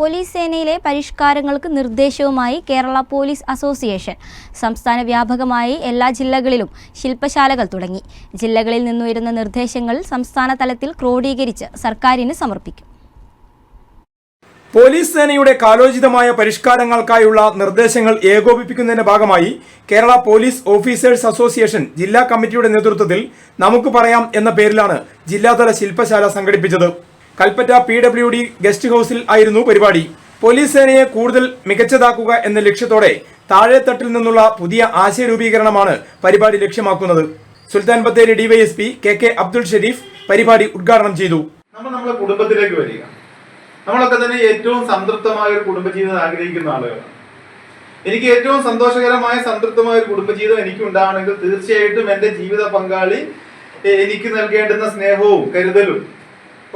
Police സേനയിലെ പരിഷ്കാരങ്ങൾക്ക് നിർദ്ദേശവുമായി കേരള പോലീസ് അസോസിയേഷൻ. സംസ്ഥാന വ്യാപകമായി എല്ലാ ജില്ലകളിലും ശില്പശാലകൾ തുടങ്ങി. ജില്ലകളിൽ നിന്നുയരുന്ന നിർദ്ദേശങ്ങൾ സംസ്ഥാന തലത്തിൽ ക്രോഡീകരിച്ച് സർക്കാരിന് സമർപ്പിക്കും. പോലീസ് സേനയുടെ കാലോചിതമായ പരിഷ്കാരങ്ങൾക്കായുള്ള നിർദ്ദേശങ്ങൾ ഏകോപിപ്പിക്കുന്നതിന്റെ ഭാഗമായി കേരള പോലീസ് ഓഫീസേഴ്സ് അസോസിയേഷൻ ജില്ലാ കമ്മിറ്റിയുടെ നേതൃത്വത്തിൽ നമുക്ക് പറയാം എന്ന പേരിലാണ് ജില്ലാതല ശില്പശാല സംഘടിപ്പിച്ചത്. Kalpetta P W D guest ഹൌസിൽ ആയിരുന്നു പരിപാടി. പോലീസ് സേനയെ കൂടുതൽ മികച്ചതാക്കുക എന്ന ലക്ഷ്യത്തോടെ താഴെത്തട്ടിൽ നിന്നുള്ള പുതിയ ആശയ രൂപീകരണമാണ് പരിപാടി ലക്ഷ്യമാക്കുന്നത്. Sultan Bathery DYSP K K Abdul Sharif പരിപാടി ഉദ്ഘാടനം ചെയ്തു. നമ്മൾ നമ്മുടെ കുടുംബത്തിലേക്ക് വരിക. നമ്മളൊക്കെ തന്നെ ഏറ്റവും സംതൃപ്തമായ ഒരു കുടുംബജീവിതം ആഗ്രഹിക്കുന്ന ആളുകളാണ്. എനിക്ക് ഏറ്റവും സന്തോഷകരമായ സംതൃപ്തമായ ഒരു കുടുംബജീവിതം എനിക്ക് ഉണ്ടാവണമെങ്കിൽ തീർച്ചയായിട്ടും എന്റെ ജീവിത പങ്കാളി എനിക്ക് നൽകേണ്ടുന്ന സ്നേഹവും കരുതലും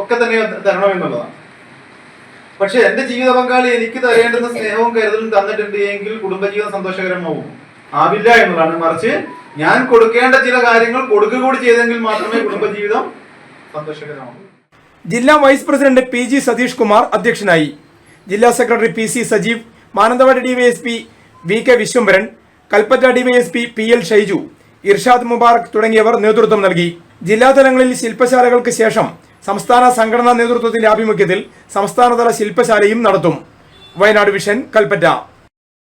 ഒക്കെ തന്നെ തരണമെന്നുള്ളതാണ്. പക്ഷെ എന്റെ ജീവിത പങ്കാളി എനിക്ക് തരേണ്ടുന്ന സ്നേഹവും കരുതലും തന്നിട്ടുണ്ട് എങ്കിൽ കുടുംബജീവിതം സന്തോഷകരമാവും. ആവില്ല എന്നുള്ളതാണ്. മറിച്ച് ഞാൻ കൊടുക്കേണ്ട ചില കാര്യങ്ങൾ കൊടുക്കുക കൂടി ചെയ്തെങ്കിൽ മാത്രമേ കുടുംബജീവിതം സന്തോഷകരമാവൂ. ജില്ലാ vice president P G Satheesh Kumar അധ്യക്ഷനായി. ജില്ലാ secretary P C Sajeev Mananthavady DYSP V K Viswambharan Kalpetta DYSP P L Shaiju Irshad Mubarak തുടങ്ങിയവർ നേതൃത്വം നൽകി. ജില്ലാതലങ്ങളിൽ ശില്പശാലകൾക്ക് ശേഷം സംസ്ഥാന സംഘടനാ നേതൃത്വത്തിന്റെ ആഭിമുഖ്യത്തിൽ സംസ്ഥാനതല ശില്പശാലയും നടത്തും. വയനാട് വിഷൻ കൽപ്പറ്റ.